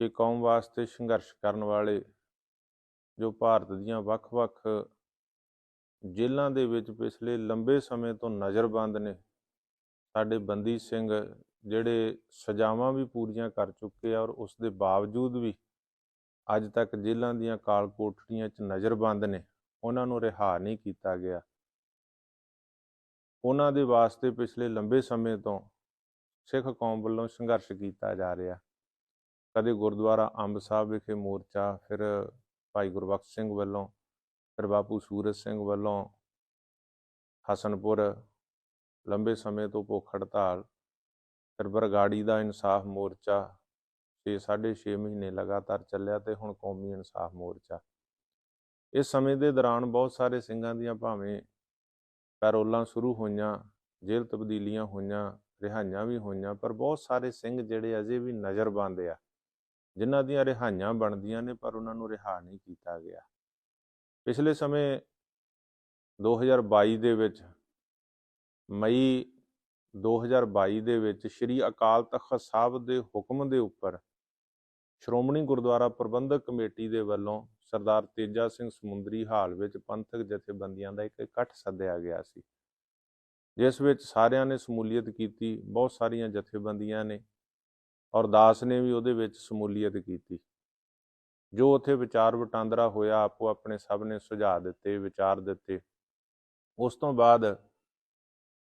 ਕਿ ਕੌਮ ਵਾਸਤੇ ਸੰਘਰਸ਼ ਕਰਨ ਵਾਲੇ ਜੋ ਭਾਰਤ ਦੀਆਂ ਵੱਖ-ਵੱਖ ਜੇਲ੍ਹਾਂ ਦੇ ਵਿੱਚ ਪਿਛਲੇ ਲੰਬੇ ਸਮੇਂ ਤੋਂ ਨਜ਼ਰਬੰਦ ਨੇ, ਸਾਡੇ ਬੰਦੀ ਸਿੰਘ ਜਿਹੜੇ ਸਜ਼ਾਵਾਂ ਵੀ ਪੂਰੀਆਂ ਕਰ ਚੁੱਕੇ ਆ ਔਰ ਉਸ ਦੇ ਬਾਵਜੂਦ ਵੀ ਅੱਜ ਤੱਕ ਜੇਲ੍ਹਾਂ ਦੀਆਂ ਕਾਲ ਕੋਠੜੀਆਂ 'ਚ ਨਜ਼ਰਬੰਦ ਨੇ, ਉਹਨਾਂ ਨੂੰ ਰਿਹਾ ਨਹੀਂ ਕੀਤਾ ਗਿਆ। ਉਹਨਾਂ ਦੇ ਵਾਸਤੇ ਪਿਛਲੇ ਲੰਬੇ ਸਮੇਂ ਤੋਂ ਸਿੱਖ ਕੌਮ ਵੱਲੋਂ ਸੰਘਰਸ਼ ਕੀਤਾ ਜਾ ਰਿਹਾ। ਕਦੇ ਗੁਰਦੁਆਰਾ ਅੰਬ ਸਾਹਿਬ ਵਿਖੇ ਮੋਰਚਾ, ਫਿਰ ਭਾਈ ਗੁਰਬਖਸ਼ ਸਿੰਘ ਵੱਲੋਂ, ਫਿਰ ਬਾਪੂ ਸੂਰਜ ਸਿੰਘ ਵੱਲੋਂ ਹਸਨਪੁਰ ਲੰਬੇ ਸਮੇਂ ਤੋਂ ਭੁੱਖ ਹੜਤਾਲ, ਫਿਰ ਬਰਗਾੜੀ ਦਾ ਇਨਸਾਫ ਮੋਰਚਾ 6 6.5 ਮਹੀਨੇ ਲਗਾਤਾਰ ਚੱਲਿਆ ਤੇ ਹੁਣ ਕੌਮੀ ਇਨਸਾਫ ਮੋਰਚਾ। ਇਸ ਸਮੇਂ ਦੇ ਦੌਰਾਨ ਬਹੁਤ ਸਾਰੇ ਸਿੰਘਾਂ ਦੀਆਂ ਭਾਵੇਂ ਪੈਰੋਲਾਂ ਸ਼ੁਰੂ ਹੋਈਆਂ, ਜੇਲ੍ਹ ਤਬਦੀਲੀਆਂ ਹੋਈਆਂ, ਰਿਹਾਈਆਂ ਵੀ ਹੋਈਆਂ, ਪਰ ਬਹੁਤ ਸਾਰੇ ਸਿੰਘ ਜਿਹੜੇ ਅਜੇ ਵੀ ਨਜ਼ਰਬੰਦ ਆ। ਜਿਨ੍ਹਾਂ ਦੀਆਂ ਰਿਹਾਈਆਂ ਬਣਦੀਆਂ ਨੇ, ਪਰ ਉਹਨਾਂ ਨੂੰ ਰਿਹਾ ਨਹੀਂ ਕੀਤਾ ਗਿਆ। ਪਿਛਲੇ ਸਮੇਂ 2022 ਦੇ ਵਿੱਚ, ਮਈ 2022 ਦੇ ਵਿੱਚ ਸ੍ਰੀ ਅਕਾਲ ਤਖਤ ਸਾਹਿਬ ਦੇ ਹੁਕਮ ਦੇ ਉੱਪਰ ਸ਼੍ਰੋਮਣੀ ਗੁਰਦੁਆਰਾ ਪ੍ਰਬੰਧਕ ਕਮੇਟੀ ਦੇ ਵੱਲੋਂ ਸਰਦਾਰ ਤੇਜਾ ਸਿੰਘ ਸਮੁੰਦਰੀ ਹਾਲ ਵਿੱਚ ਪੰਥਕ ਜਥੇਬੰਦੀਆਂ ਦਾ ਇੱਕ ਇਕੱਠ ਸੱਦਿਆ ਗਿਆ ਸੀ। ਜਿਸ ਵਿੱਚ ਸਾਰਿਆਂ ਨੇ ਸਮੂਲੀਅਤ ਕੀਤੀ, ਬਹੁਤ ਸਾਰੀਆਂ ਜਥੇਬੰਦੀਆਂ ਨੇ ਔਰ ਦਾਸ ਨੇ ਵੀ ਉਹਦੇ ਵਿੱਚ ਸਮੂਲੀਅਤ ਕੀਤੀ। ਜੋ ਉੱਥੇ ਵਿਚਾਰ ਵਟਾਂਦਰਾ ਹੋਇਆ, ਆਪੋ ਆਪਣੇ ਸਭ ਨੇ ਸੁਝਾਅ ਦਿੱਤੇ, ਵਿਚਾਰ ਦਿੱਤੇ। ਉਸ ਤੋਂ ਬਾਅਦ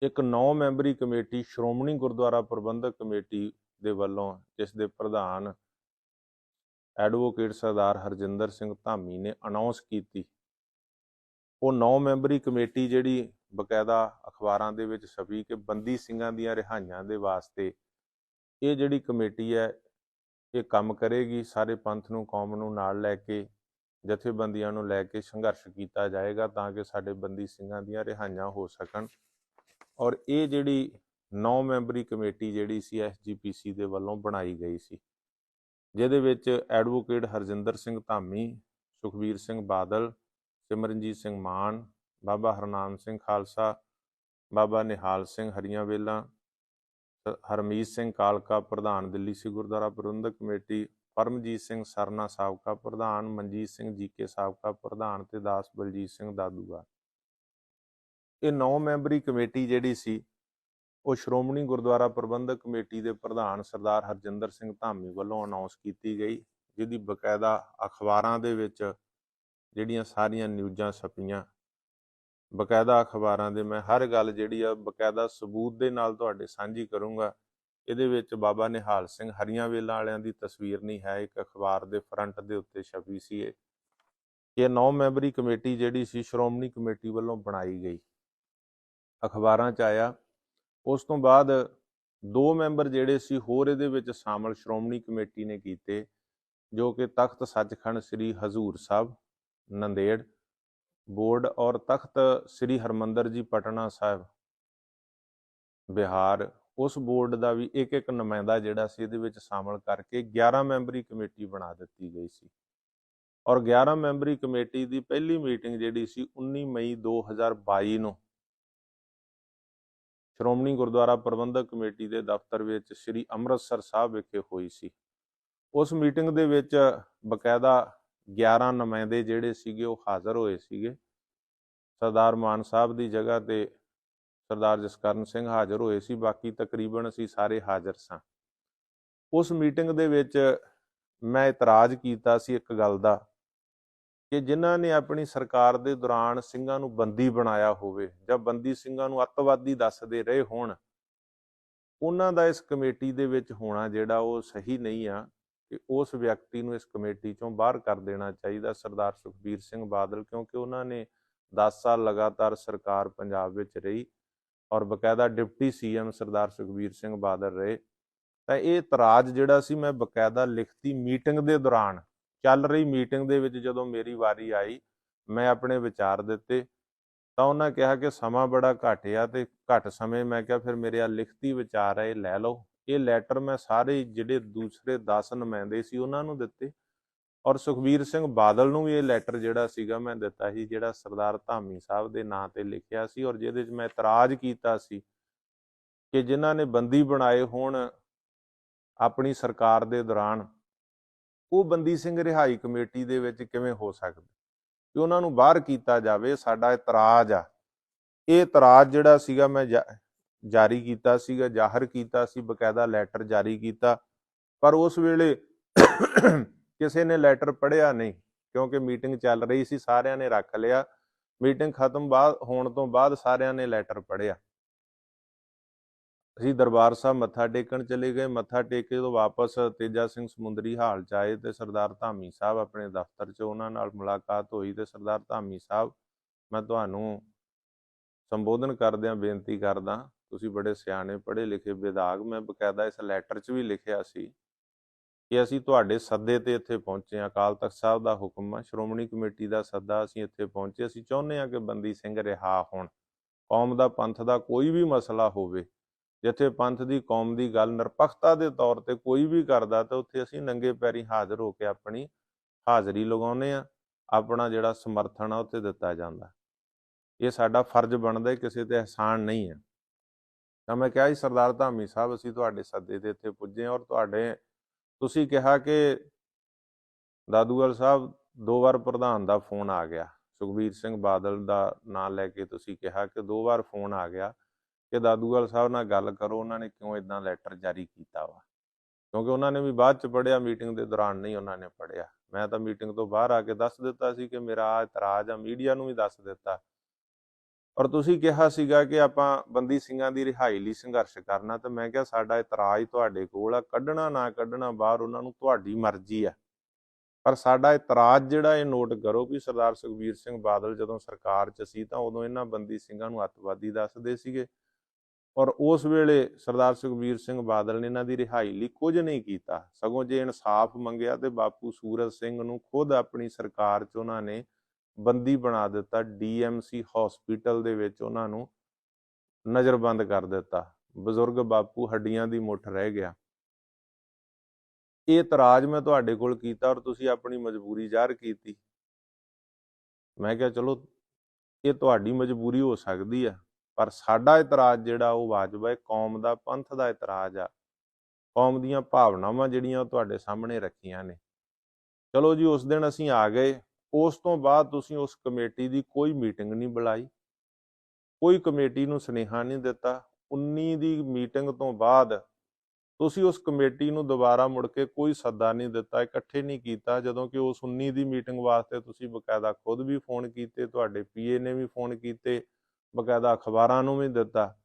ਇੱਕ 9 ਮੈਂਬਰੀ ਕਮੇਟੀ, ਸ਼੍ਰੋਮਣੀ ਗੁਰਦੁਆਰਾ ਪ੍ਰਬੰਧਕ ਕਮੇਟੀ ਦੇ ਵੱਲੋਂ, ਜਿਸ ਦੇ ਪ੍ਰਧਾਨ ਐਡਵੋਕੇਟ ਸਰਦਾਰ ਹਰਜਿੰਦਰ ਸਿੰਘ ਧਾਮੀ ਨੇ ਅਨਾਉਂਸ ਕੀਤੀ। ਉਹ 9 ਮੈਂਬਰੀ ਕਮੇਟੀ ਜਿਹੜੀ ਬਕਾਇਦਾ ਅਖਬਾਰਾਂ ਦੇ ਵਿੱਚ ਛਪੀ ਕਿ ਬੰਦੀ ਸਿੰਘਾਂ ਦੀਆਂ ਰਿਹਾਈਆਂ ਦੇ ਵਾਸਤੇ ਇਹ ਜਿਹੜੀ ਕਮੇਟੀ ਹੈ, ਇਹ ਕੰਮ ਕਰੇਗੀ, ਸਾਰੇ ਪੰਥ ਨੂੰ, ਕੌਮ ਨੂੰ ਨਾਲ ਲੈ ਕੇ, ਜਥੇਬੰਦੀਆਂ ਨੂੰ ਲੈ ਕੇ ਸੰਘਰਸ਼ ਕੀਤਾ ਜਾਏਗਾ ਤਾਂ ਕਿ ਸਾਡੇ ਬੰਦੀ ਸਿੰਘਾਂ ਦੀਆਂ ਰਿਹਾਈਆਂ ਹੋ ਸਕਣ। ਔਰ ਇਹ ਜਿਹੜੀ 9 ਮੈਂਬਰੀ ਕਮੇਟੀ ਜਿਹੜੀ ਸੀ ਐਸਜੀਪੀਸੀ ਦੇ ਵੱਲੋਂ ਬਣਾਈ ਗਈ ਸੀ, ਜਿਹਦੇ ਵਿੱਚ ਐਡਵੋਕੇਟ ਹਰਜਿੰਦਰ ਸਿੰਘ ਧਾਮੀ, ਸੁਖਬੀਰ ਸਿੰਘ ਬਾਦਲ, ਸਿਮਰਨਜੀਤ ਸਿੰਘ ਮਾਨ, ਬਾਬਾ ਹਰਨਾਮ ਸਿੰਘ ਖਾਲਸਾ, ਬਾਬਾ ਨਿਹਾਲ ਸਿੰਘ ਹਰੀਆਂ ਵੇਲਾ ਹਰਮੀਤ ਸਿੰਘ ਕਾਲਕਾ, ਪ੍ਰਧਾਨ ਦਿੱਲੀ ਸਿੱਖ ਗੁਰਦੁਆਰਾ ਪ੍ਰਬੰਧਕ ਕਮੇਟੀ, ਪਰਮਜੀਤ ਸਿੰਘ ਸਰਨਾ ਸਾਬਕਾ ਪ੍ਰਧਾਨ, ਮਨਜੀਤ ਸਿੰਘ ਜੀਕੇ ਸਾਬਕਾ ਪ੍ਰਧਾਨ ਤੇ ਦਾਸ ਬਲਜੀਤ ਸਿੰਘ ਦਾਦੂਗਾ ਇਹ 9 ਮੈਂਬਰੀ ਕਮੇਟੀ ਜਿਹੜੀ ਸੀ, ਉਹ ਸ਼੍ਰੋਮਣੀ ਗੁਰਦੁਆਰਾ ਪ੍ਰਬੰਧਕ ਕਮੇਟੀ ਦੇ ਪ੍ਰਧਾਨ ਸਰਦਾਰ ਹਰਜਿੰਦਰ ਸਿੰਘ ਧਾਮੀ ਵੱਲੋਂ ਅਨਾਉਂਸ ਕੀਤੀ ਗਈ, ਜਿਹਦੀ ਬਕਾਇਦਾ ਅਖਬਾਰਾਂ ਦੇ ਵਿੱਚ ਜਿਹੜੀਆਂ ਸਾਰੀਆਂ ਨਿਊਜ਼ਾਂ ਛਪੀਆਂ। ਬਕਾਇਦਾ ਅਖਬਾਰਾਂ ਦੇ ਮੈਂ ਹਰ ਗੱਲ ਜਿਹੜੀ ਆ ਬਕਾਇਦਾ ਸਬੂਤ ਦੇ ਨਾਲ ਤੁਹਾਡੇ ਸਾਂਝੀ ਕਰੂੰਗਾ। ਇਹਦੇ ਵਿੱਚ ਬਾਬਾ ਨਿਹਾਲ ਸਿੰਘ ਹਰੀਆਂ ਵੇਲਾਂ ਵਾਲਿਆਂ ਦੀ ਤਸਵੀਰ ਨਹੀਂ ਹੈ। ਇੱਕ ਅਖਬਾਰ ਦੇ ਫਰੰਟ ਦੇ ਉੱਤੇ ਛਪੀ ਸੀ ਇਹ। ਇਹ 9 ਮੈਂਬਰੀ ਕਮੇਟੀ ਜਿਹੜੀ ਸੀ ਸ਼੍ਰੋਮਣੀ ਕਮੇਟੀ ਵੱਲੋਂ ਬਣਾਈ ਗਈ। ਅਖਬਾਰਾਂ 'ਚ ਆਇਆ। ਉਸ ਤੋਂ ਬਾਅਦ ਦੋ ਮੈਂਬਰ ਜਿਹੜੇ ਸੀ ਹੋਰ ਇਹਦੇ ਵਿੱਚ ਸ਼ਾਮਲ ਸ਼੍ਰੋਮਣੀ ਕਮੇਟੀ ਨੇ ਕੀਤੇ, ਜੋ ਕਿ ਤਖਤ ਸੱਚਖੰਡ ਸ੍ਰੀ ਹਜ਼ੂਰ ਸਾਹਿਬ, ਨੰਦੇੜ ਬੋਰਡ ਔਰ ਤਖਤ ਸ੍ਰੀ ਹਰਮੰਦਰ ਜੀ ਪਟਨਾ ਸਾਹਿਬ। ਬਿਹਾਰ, ਉਸ ਬੋਰਡ ਦਾ ਵੀ ਇੱਕ ਇੱਕ ਨੁਮਾਇੰਦਾ ਜਿਹੜਾ ਸੀ, ਇਹਦੇ ਵਿੱਚ ਸ਼ਾਮਲ ਕਰਕੇ 11 ਮੈਂਬਰੀ ਕਮੇਟੀ ਬਣਾ ਦਿੱਤੀ ਗਈ ਸੀ। ਔਰ 11 ਮੈਂਬਰੀ ਕਮੇਟੀ ਦੀ ਪਹਿਲੀ ਮੀਟਿੰਗ ਜਿਹੜੀ ਸੀ 19 ਮਈ 2022 ਨੂੰ। ਸ਼੍ਰੋਮਣੀ ਗੁਰਦੁਆਰਾ ਪ੍ਰਬੰਧਕ ਕਮੇਟੀ ਦੇ ਦਫ਼ਤਰ ਵਿੱਚ ਸ੍ਰੀ ਅੰਮ੍ਰਿਤਸਰ ਸਾਹਿਬ ਵਿਖੇ ਹੋਈ ਸੀ। ਉਸ ਮੀਟਿੰਗ ਦੇ ਵਿੱਚ ਬਕਾਇਦਾ 11 ਨੁਮਾਇੰਦੇ ਜਿਹੜੇ ਸੀਗੇ ਉਹ ਹਾਜ਼ਰ ਹੋਏ ਸੀਗੇ। ਸਰਦਾਰ ਮਾਨ ਸਾਹਿਬ ਦੀ ਜਗ੍ਹਾ ਤੇ ਸਰਦਾਰ ਜਸਕਰਨ ਸਿੰਘ ਹਾਜ਼ਰ ਹੋਏ ਸੀ। ਬਾਕੀ ਤਕਰੀਬਨ ਅਸੀਂ ਸਾਰੇ ਹਾਜ਼ਰ ਸਾਂ। ਉਸ ਮੀਟਿੰਗ ਦੇ ਵਿੱਚ ਮੈਂ ਇਤਰਾਜ਼ ਕੀਤਾ ਸੀ ਇੱਕ ਗੱਲ ਦਾ ਕਿ ਜਿਨ੍ਹਾਂ ਨੇ ਆਪਣੀ ਸਰਕਾਰ ਦੇ ਦੌਰਾਨ ਸਿੰਘਾਂ ਨੂੰ ਬੰਦੀ ਬਣਾਇਆ ਹੋਵੇ ਜਾਂ ਬੰਦੀ ਸਿੰਘਾਂ ਨੂੰ ਅੱਤਵਾਦੀ ਦੱਸਦੇ ਰਹੇ ਹੋਣ, ਉਹਨਾਂ ਦਾ ਇਸ ਕਮੇਟੀ ਦੇ ਵਿੱਚ ਹੋਣਾ ਜਿਹੜਾ ਉਹ ਸਹੀ ਨਹੀਂ ਆ। ਕਿ ਉਸ ਵਿਅਕਤੀ ਨੂੰ ਇਸ ਕਮੇਟੀ ਚੋਂ ਬਾਹਰ ਕਰ ਦੇਣਾ ਚਾਹੀਦਾ ਸਰਦਾਰ ਸੁਖਬੀਰ ਸਿੰਘ ਬਾਦਲ, ਕਿਉਂਕਿ ਉਹਨਾਂ ਨੇ 10 ਸਾਲ ਲਗਾਤਾਰ ਸਰਕਾਰ ਪੰਜਾਬ ਵਿੱਚ ਰਹੀ ਔਰ ਬਕਾਇਦਾ ਡਿਪਟੀ ਸੀਐਮ ਸਰਦਾਰ ਸੁਖਬੀਰ ਸਿੰਘ ਬਾਦਲ ਰਹੇ। ਤਾਂ ਇਹ ਇਤਰਾਜ਼ ਜਿਹੜਾ ਸੀ, ਮੈਂ ਬਕਾਇਦਾ ਲਿਖਤੀ ਮੀਟਿੰਗ ਦੇ ਦੌਰਾਨ, ਚੱਲ ਰਹੀ ਮੀਟਿੰਗ ਦੇ ਵਿੱਚ ਜਦੋਂ ਮੇਰੀ ਵਾਰੀ ਆਈ, ਮੈਂ ਆਪਣੇ ਵਿਚਾਰ ਦਿੱਤੇ, ਤਾਂ ਉਹਨਾਂ ਕਿਹਾ ਕਿ ਸਮਾਂ ਬੜਾ ਘੱਟ ਆ ਤੇ ਘੱਟ ਸਮੇਂ, ਮੈਂ ਕਿਹਾ ਫਿਰ ਮੇਰੇ ਆ ਲਿਖਤੀ ਵਿਚਾਰ ਹੈ ਇਹ ਲੈ ਲਓ। ਇਹ ਲੈਟਰ ਮੈਂ ਸਾਰੇ ਜਿਹੜੇ ਦੂਸਰੇ 10 ਨੁਮਾਇੰਦੇ ਸੀ ਉਹਨਾਂ ਨੂੰ ਦਿੱਤੇ। ਔਰ ਸੁਖਬੀਰ ਸਿੰਘ ਬਾਦਲ ਨੂੰ ਵੀ ਇਹ ਲੈਟਰ ਜਿਹੜਾ ਸੀਗਾ ਮੈਂ ਦਿੱਤਾ ਸੀ, ਜਿਹੜਾ ਸਰਦਾਰ ਧਾਮੀ ਸਾਹਿਬ ਦੇ ਨਾਂ ਤੇ ਲਿਖਿਆ ਸੀ ਔਰ ਜਿਹਦੇ ਵਿੱਚ ਮੈਂ ਇਤਰਾਜ਼ ਕੀਤਾ ਸੀ ਕਿ ਜਿਨ੍ਹਾਂ ਨੇ ਬੰਦੀ ਬਣਾਏ ਹੋਣ ਆਪਣੀ ਸਰਕਾਰ ਦੇ ਦੌਰਾਨ, ਉਹ ਬੰਦੀ ਸਿੰਘ ਰਿਹਾਈ ਕਮੇਟੀ ਦੇ ਵਿੱਚ ਕਿਵੇਂ ਹੋ ਸਕਦੇ? ਕਿ ਉਹਨਾਂ ਨੂੰ ਬਾਹਰ ਕੀਤਾ ਜਾਵੇ, ਸਾਡਾ ਇਤਰਾਜ਼ ਆ। ਇਹ ਇਤਰਾਜ਼ ਜਿਹੜਾ ਸੀਗਾ ਮੈਂ ਜਾ- ਜਾਰੀ ਕੀਤਾ ਸੀਗਾ, ਜ਼ਾਹਰ ਕੀਤਾ ਸੀ, ਬਕਾਇਦਾ ਲੈਟਰ ਜਾਰੀ ਕੀਤਾ। ਪਰ ਉਸ ਵੇਲੇ ਕਿਸੇ ਨੇ ਲੈਟਰ ਪੜ੍ਹਿਆ ਨਹੀਂ, ਕਿਉਂਕਿ ਮੀਟਿੰਗ ਚੱਲ ਰਹੀ ਸੀ, ਸਾਰਿਆਂ ਨੇ ਰੱਖ ਲਿਆ। ਮੀਟਿੰਗ ਖਤਮ ਬਾਅਦ ਹੋਣ ਤੋਂ ਬਾਅਦ ਸਾਰਿਆਂ ਨੇ ਲੈਟਰ ਪੜ੍ਹਿਆ। ਅਸੀਂ ਦਰਬਾਰ ਸਾਹਿਬ ਮੱਥਾ ਟੇਕਣ ਚਲੇ ਗਏ। ਮੱਥਾ ਟੇਕ ਕੇ ਜਦੋਂ ਵਾਪਸ ਤੇਜਾ ਸਿੰਘ ਸਮੁੰਦਰੀ ਹਾਲ ਚ ਆਏ ਤੇ ਸਰਦਾਰ ਧਾਮੀ ਸਾਹਿਬ ਆਪਣੇ ਦਫ਼ਤਰ 'ਚ ਉਹਨਾਂ ਨਾਲ ਮੁਲਾਕਾਤ ਹੋਈ ਤੇ ਸਰਦਾਰ ਧਾਮੀ ਸਾਹਿਬ, ਮੈਂ ਤੁਹਾਨੂੰ ਸੰਬੋਧਨ ਕਰਦਿਆਂ ਬੇਨਤੀ ਕਰਦਾ ਤੁਸੀਂ ਬੜੇ ਸਿਆਣੇ, ਪੜ੍ਹੇ ਲਿਖੇ ਵਿਧਾਗ ਮੈਂ ਬਕਾਇਦਾ ਇਸ ਲੈਟਰ 'ਚ ਵੀ ਲਿਖਿਆ ਸੀ ਕਿ ਅਸੀਂ ਤੁਹਾਡੇ ਸੱਦੇ ਤੇ ਇੱਥੇ ਪਹੁੰਚੇ ਹਾਂ, ਅਕਾਲ ਤਖਤ ਸਾਹਿਬ ਦਾ ਹੁਕਮ ਆ, ਸ਼੍ਰੋਮਣੀ ਕਮੇਟੀ ਦਾ ਸੱਦਾ ਅਸੀਂ ਇੱਥੇ ਪਹੁੰਚੇ, ਅਸੀਂ ਚਾਹੁੰਦੇ ਹਾਂ ਕਿ ਬੰਦੀ ਸਿੰਘ ਰਿਹਾ ਹੋਣ। ਕੌਮ ਦਾ ਪੰਥ ਦਾ ਕੋਈ ਵੀ ਮਸਲਾ ਹੋਵੇ, ਜਿੱਥੇ ਪੰਥ ਦੀ, ਕੌਮ ਦੀ ਗੱਲ ਨਿਰਪੱਖਤਾ ਦੇ ਤੌਰ ਤੇ ਕੋਈ ਵੀ ਕਰਦਾ, ਤਾਂ ਉੱਥੇ ਅਸੀਂ ਨੰਗੇ ਪੈਰੀ ਹਾਜ਼ਰ ਹੋ ਕੇ ਆਪਣੀ ਹਾਜ਼ਰੀ ਲਗਾਉਨੇ ਆ ਆਪਣਾ ਜਿਹੜਾ ਸਮਰਥਨ ਆ ਉੱਥੇ ਦਿੱਤਾ ਜਾਂਦਾ। ਇਹ ਸਾਡਾ ਫਰਜ਼ ਬਣਦਾ ਕਿਸੇ ਤੇ ਅਹਿਸਾਨ ਨਹੀਂ ਹੈ। ਤਾਂ ਮੈਂ ਕਿਹਾ ਜੀ, ਸਰਦਾਰ ਧਾਮੀ ਸਾਹਿਬ, ਅਸੀਂ ਤੁਹਾਡੇ ਸੱਦੇ ਤੇ ਇੱਥੇ ਪੁੱਜੇ ਔਰ ਤੁਹਾਡੇ ਤੁਸੀਂ ਕਿਹਾ ਕਿ ਦਾਦੂਵਾਲ ਸਾਹਿਬ, ਦੋ ਵਾਰ ਪ੍ਰਧਾਨ ਦਾ ਫੋਨ ਆ ਗਿਆ। ਸੁਖਬੀਰ ਸਿੰਘ ਬਾਦਲ ਦਾ ਨਾਂ ਲੈ ਕੇ ਤੁਸੀਂ ਕਿਹਾ ਕਿ ਦੋ ਵਾਰ ਫੋਨ ਆ ਗਿਆ ਕਿ ਦਾਦੂਵਾਲ ਸਾਹਿਬ ਨਾਲ ਗੱਲ ਕਰੋ, ਉਹਨਾਂ ਨੇ ਕਿਉਂ ਇਦਾਂ ਲੈਟਰ ਜਾਰੀ ਕੀਤਾ ਵਾ? ਕਿਉਂਕਿ ਉਹਨਾਂ ਨੇ ਵੀ ਬਾਅਦ ਚ ਪੜਿਆ ਮੀਟਿੰਗ ਦੇ ਦੌਰਾਨ ਨਹੀਂ ਉਹਨਾਂ ਨੇ ਪੜਿਆ ਮੈਂ ਤਾਂ ਮੀਟਿੰਗ ਤੋਂ ਬਾਹਰ ਆ ਕੇ ਦੱਸ ਦਿੱਤਾ ਸੀ ਕਿ ਮੇਰਾ ਇਤਰਾਜ਼ ਆ, ਮੀਡੀਆ ਨੂੰ ਵੀ ਦੱਸ ਦਿੱਤਾ ਔਰ ਤੁਸੀਂ ਕਿਹਾ ਸੀਗਾ ਕਿ ਆਪਾਂ ਬੰਦੀ ਸਿੰਘਾਂ ਦੀ ਰਿਹਾਈ ਲਈ ਸੰਘਰਸ਼ ਕਰਨਾ, ਤਾਂ ਮੈਂ ਕਿਹਾ ਸਾਡਾ ਇਤਰਾਜ਼ ਤੁਹਾਡੇ ਕੋਲ ਆ, ਕੱਢਣਾ ਨਾ ਕੱਢਣਾ ਬਾਹਰ ਉਹਨਾਂ ਨੂੰ ਤੁਹਾਡੀ ਮਰਜ਼ੀ ਆ। ਪਰ ਸਾਡਾ ਇਤਰਾਜ਼ ਜਿਹੜਾ ਇਹ ਨੋਟ ਕਰੋ ਕਿ ਸਰਦਾਰ ਸੁਖਬੀਰ ਸਿੰਘ ਬਾਦਲ ਜਦੋਂ ਸਰਕਾਰ 'ਚ ਸੀ ਤਾਂ ਉਦੋਂ ਇਹਨਾਂ ਬੰਦੀ ਸਿੰਘਾਂ ਨੂੰ ਅੱਤਵਾਦੀ ਦੱਸਦੇ ਸੀਗੇ। ਔਰ ਉਸ ਵੇਲੇ ਸਰਦਾਰ ਸੁਖਬੀਰ ਸਿੰਘ ਬਾਦਲ ਨੇ ਇਹਨਾਂ ਦੀ ਰਿਹਾਈ ਲਈ ਕੁਝ ਨਹੀਂ ਕੀਤਾ। ਸਗੋਂ ਜੇ ਇਨਸਾਫ ਮੰਗਿਆ ਤੇ ਬਾਪੂ ਸੂਰਜ ਸਿੰਘ ਨੂੰ ਖੁਦ ਆਪਣੀ ਸਰਕਾਰ 'ਚ ਉਹਨਾਂ ਨੇ ਬੰਦੀ ਬਣਾ ਦਿੱਤਾ ਡੀਐਮਸੀ ਹਸਪੀਟਲ ਦੇ ਵਿੱਚ ਉਹਨਾਂ ਨੂੰ ਨਜ਼ਰਬੰਦ ਕਰ ਦਿੱਤਾ। ਬਜ਼ੁਰਗ ਬਾਪੂ ਹੱਡੀਆਂ ਦੀ ਮੁੱਠ ਰਹਿ ਗਿਆ। ਇਹ ਇਤਰਾਜ਼ ਮੈਂ ਤੁਹਾਡੇ ਕੋਲ ਕੀਤਾ ਔਰ ਤੁਸੀਂ ਆਪਣੀ ਮਜਬੂਰੀ ਜ਼ਾਹਰ ਕੀਤੀ। ਮੈਂ ਕਿਹਾ, ਚਲੋ, ਇਹ ਤੁਹਾਡੀ ਮਜਬੂਰੀ ਹੋ ਸਕਦੀ ਆ, ਪਰ ਸਾਡਾ ਇਤਰਾਜ਼ ਜਿਹੜਾ ਉਹ ਵਾਜਬ ਹੈ ਕੌਮ ਦਾ, ਪੰਥ ਦਾ ਇਤਰਾਜ਼ ਆ। ਕੌਮ ਦੀਆਂ ਭਾਵਨਾਵਾਂ ਜਿਹੜੀਆਂ ਉਹ ਤੁਹਾਡੇ ਸਾਹਮਣੇ ਰੱਖੀਆਂ ਨੇ। ਚਲੋ ਜੀ, ਉਸ ਦਿਨ ਅਸੀਂ ਆ ਗਏ। ਉਸ ਤੋਂ ਬਾਅਦ ਤੁਸੀਂ ਉਸ ਕਮੇਟੀ ਦੀ ਕੋਈ ਮੀਟਿੰਗ ਨਹੀਂ ਬੁਲਾਈ। ਕੋਈ ਕਮੇਟੀ ਨੂੰ ਸੁਨੇਹਾ ਨਹੀਂ ਦਿੱਤਾ। 19 ਦੀ ਮੀਟਿੰਗ ਤੋਂ ਬਾਅਦ ਤੁਸੀਂ ਉਸ ਕਮੇਟੀ ਨੂੰ ਦੁਬਾਰਾ ਮੁੜ ਕੇ ਕੋਈ ਸੱਦਾ ਨਹੀਂ ਦਿੱਤਾ, ਇਕੱਠੇ ਨਹੀਂ ਕੀਤਾ, ਜਦੋਂ ਕਿ ਉਸ 19 ਦੀ ਮੀਟਿੰਗ ਵਾਸਤੇ ਤੁਸੀਂ ਬਕਾਇਦਾ ਖੁਦ ਵੀ ਫੋਨ ਕੀਤੇ, ਤੁਹਾਡੇ ਪੀਏ ਨੇ ਵੀ ਫੋਨ ਕੀਤੇ, ਬਕਾਇਦਾ ਅਖਬਾਰਾਂ ਨੂੰ ਵੀ ਦਿੱਤਾ।